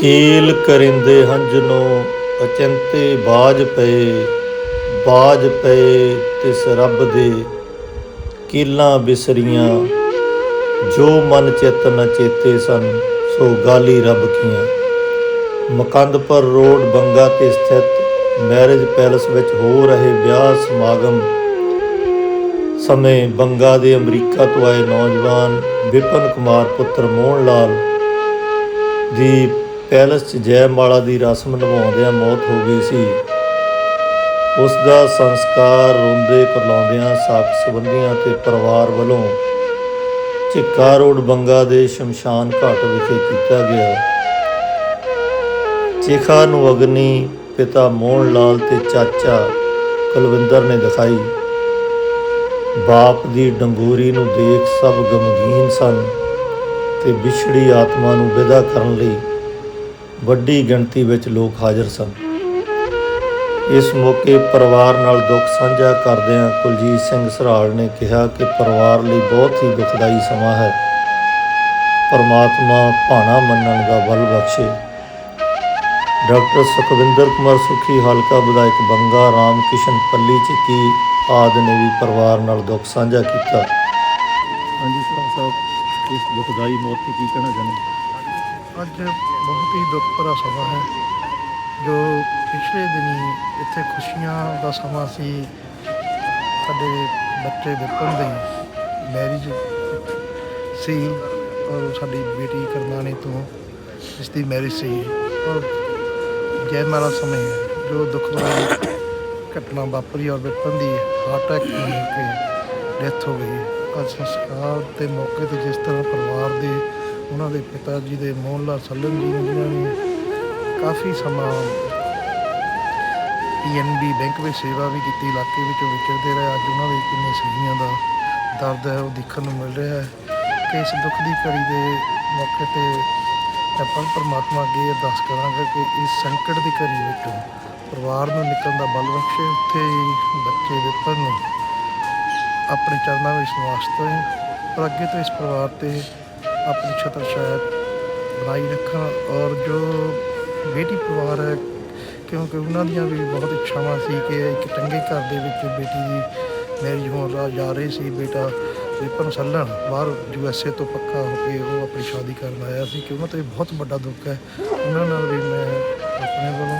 ਕੀਲ ਕਰਿੰਦੇ ਹੰਝਨੋ, ਅਚੰਤੇ ਬਾਜ ਪਏ ਬਾਜ ਪਏ ਤਿਸ ਰੱਬ ਦੇ। ਕੀਲਾਂ ਬਿਸਰੀਆਂ, ਜੋ ਮਨ ਚਿਤ ਨ ਚੇਤੇ ਸਨ, ਸੋ ਗਾਲੀ ਰੱਬ ਕੀਆਂ। ਮਕੰਦਪੁਰ ਰੋਡ ਬੰਗਾ ਤੇ ਸਥਿਤ ਮੈਰਿਜ ਪੈਲਸ ਵਿੱਚ ਹੋ ਰਹੇ ਵਿਆਹ ਸਮਾਗਮ ਸਮੇਂ ਬੰਗਾ ਦੇ ਅਮਰੀਕਾ ਤੋਂ ਆਏ ਨੌਜਵਾਨ ਵਿਪਨ ਕੁਮਾਰ ਪੁੱਤਰ ਮੋਹਨ ਲਾਲ ਦੀ ਪੈਲਸ 'ਚ ਜੈਮਾਲਾ ਦੀ ਰਸਮ ਨਿਭਾਉਂਦਿਆਂ ਮੌਤ ਹੋ ਗਈ ਸੀ। ਉਸ ਦਾ ਸੰਸਕਾਰ ਰੋਂਦੇ ਕਰਲਾਉਂਦਿਆਂ ਸਾਕ ਸੰਬੰਧੀਆਂ ਤੇ ਪਰਿਵਾਰ ਵੱਲੋਂ ਚਿੱਕਾ ਰੋਡ ਬੰਗਾ ਦੇ ਸ਼ਮਸ਼ਾਨ ਘਾਟ ਵਿਖੇ ਕੀਤਾ ਗਿਆ। ਚੇਖਾ ਨੂੰ ਅਗਨੀ ਪਿਤਾ ਮੋਹਨ ਲਾਲ ਤੇ ਚਾਚਾ ਕੁਲਵਿੰਦਰ ਨੇ ਦਿਖਾਈ। ਬਾਪ ਦੀ ਡੰਗੋਰੀ ਨੂੰ ਦੇਖ ਸਭ ਗਮਗੀਨ ਸਨ ਤੇ ਵਿਛੜੀ ਆਤਮਾ ਨੂੰ ਵਿਦਾ ਕਰਨ ਲਈ ਵੱਡੀ ਗਿਣਤੀ ਵਿੱਚ ਲੋਕ ਹਾਜ਼ਰ ਸਨ। ਇਸ ਮੌਕੇ ਪਰਿਵਾਰ ਨਾਲ ਦੁੱਖ ਸਾਂਝਾ ਕਰਦਿਆਂ ਕੁਲਜੀਤ ਸਿੰਘ ਸਰਾੜ ਨੇ ਕਿਹਾ ਕਿ ਪਰਿਵਾਰ ਲਈ ਬਹੁਤ ਹੀ ਦੁਖਦਾਈ ਸਮਾਂ ਹੈ। ਪਰਮਾਤਮਾ ਭਾਣਾ ਮੰਨਣ ਦਾ ਬਲ ਬਖਸ਼ੇ। ਡਾਕਟਰ ਸੁਖਵਿੰਦਰ ਕੁਮਾਰ ਸੁਖੀ ਹਲਕਾ ਵਿਧਾਇਕ ਬੰਗਾ ਰਾਮ ਕਿਸ਼ਨ ਪੱਲੀ ਚੱਕੀ ਆਦਿ ਨੇ ਵੀ ਪਰਿਵਾਰ ਨਾਲ ਦੁੱਖ ਸਾਂਝਾ ਕੀਤਾ। ਹਾਂਜੀ ਸਰ ਸਾਹਿਬ ਇਸ ਦੁਖਦਾਈ ਮੌਤ ਤੇ ਕੀ ਕਹਿਣਾ ਚਾਹੁੰਦੇ ਅੱਜ ਬਹੁਤ ਹੀ ਦੁੱਖ ਭਰਾ ਸਮਾਂ ਹੈ ਜੋ ਪਿਛਲੇ ਦਿਨੀ ਇੱਥੇ ਖੁਸ਼ੀਆਂ ਦਾ ਸਮਾਂ ਸੀ। ਸਾਡੇ ਬੱਚੇ ਵਿਪਨ ਦੀ ਮੈਰਿਜ ਸੀ ਔਰ ਸਾਡੀ ਬੇਟੀ ਕਰਮਾਨੀ ਤੋਂ ਇਸ ਦੀ ਮੈਰਿਜ ਸੀ। ਔਰ ਜੈਮਾਲਾ ਸਮੇਂ ਜੋ ਦੁਖਦਾਈ ਘਟਨਾ ਵਾਪਰੀ ਔਰ ਵਿਪਨ ਦੀ ਹਾਰਟ ਅਟੈਕ ਨਾਲ ਕੇ ਡੈਥ ਹੋ ਗਈ ਅੱਜ ਸੰਸਕਾਰ ਦੇ ਮੌਕੇ ਤੇ ਜਿਸ ਤਰ੍ਹਾਂ ਪਰਿਵਾਰ ਦੇ ਉਹਨਾਂ ਦੇ ਪਿਤਾ ਜੀ ਦੇ ਮੋਹਨ ਲਾਲ ਸੱਲਨ ਜੀ ਨੇ ਜਿਨ੍ਹਾਂ ਨੇ ਕਾਫੀ ਸਮਾਂ ਪੀਐਨਬੀ ਬੈਂਕ ਵਿੱਚ ਸੇਵਾ ਵੀ ਕੀਤੀ, ਇਲਾਕੇ ਵਿੱਚੋਂ ਵਿਚਰਦੇ ਰਹੇ, ਅੱਜ ਉਹਨਾਂ ਦੇ ਕਿੰਨੇ ਸਹੀਆਂ ਦਾ ਦਰਦ ਹੈ, ਉਹ ਦੇਖਣ ਨੂੰ ਮਿਲ ਰਿਹਾ ਹੈ। ਕਿ ਇਸ ਦੁੱਖ ਦੀ ਘੜੀ ਦੇ ਮੌਕੇ ਤੇ ਆਪਾਂ ਪਰਮਾਤਮਾ ਅੱਗੇ ਅਰਦਾਸ ਕਰਾਂਗੇ ਕਿ ਇਸ ਸੰਕਟ ਦੀ ਘੜੀ ਵਿੱਚੋਂ ਪਰਿਵਾਰ ਨੂੰ ਨਿਕਲਣ ਦਾ ਬਲ ਬਖਸ਼ੇ, ਉੱਥੇ ਬੱਚੇ ਵਿਪਨ ਨੂੰ। ਆਪਣੇ ਚਰਨਾਂ ਵਿੱਚ ਨਿਵਾਸ ਪਰ ਅੱਗੇ ਤੋਂ ਇਸ ਪਰਿਵਾਰ ਤੇ ਆਪਣੀ ਛਤਰ ਛਾਇਆ ਬਣਾਈ ਰੱਖਾਂ ਔਰ ਜੋ ਬੇਟੀ ਪਰਿਵਾਰ ਹੈ, ਕਿਉਂਕਿ ਉਹਨਾਂ ਦੀਆਂ ਵੀ ਬਹੁਤ ਇੱਛਾਵਾਂ ਸੀ ਕਿ ਇੱਕ ਚੰਗੇ ਘਰ ਦੇ ਵਿੱਚ ਬੇਟੀ ਦੀ ਮੈਰਿਜ ਹੋਣ ਰਾ- ਜਾ ਰਹੀ ਸੀ, ਬੇਟਾ ਵਿਪਨ ਸੱਲਣ ਬਾਹਰ ਯੂ ਐੱਸ ਏ ਤੋਂ ਪੱਕਾ ਹੋ ਕੇ ਉਹ ਆਪਣੀ ਸ਼ਾਦੀ ਕਰਨ ਆਇਆ ਸੀ ਕਿ ਉਹਨਾਂ ਤੇ ਬਹੁਤ ਵੱਡਾ ਦੁੱਖ ਹੈ। ਉਹਨਾਂ ਨਾਲ ਵੀ ਮੈਂ ਆਪਣੇ ਵੱਲੋਂ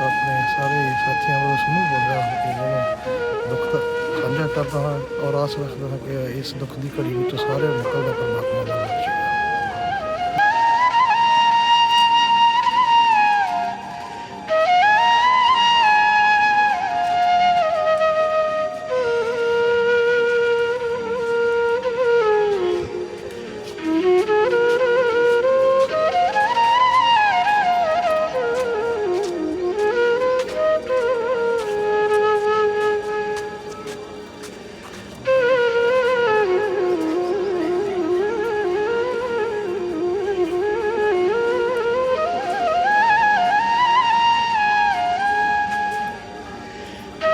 ਆਪਣੇ ਸਾਰੇ ਸਾਥੀਆਂ ਵੱਲੋਂ ਸਮੂਹ ਬੋਲਦਾ ਹਾਂ ਕਿ ਉਹਨਾਂ ਦੁੱਖ ਦਾ ਸਾਂਝਾ ਕਰਦਾ ਹਾਂ ਔਰ ਆਸ ਰੱਖਦਾ ਹਾਂ ਕਿ ਇਸ ਦੁੱਖ ਦੀ ਘੜੀ ਵਿੱਚ ਸਾਰੇ ਨਿਕਲਦਾ ਪਰਮਾਤਮਾ ਦਾ ਬਖਸ਼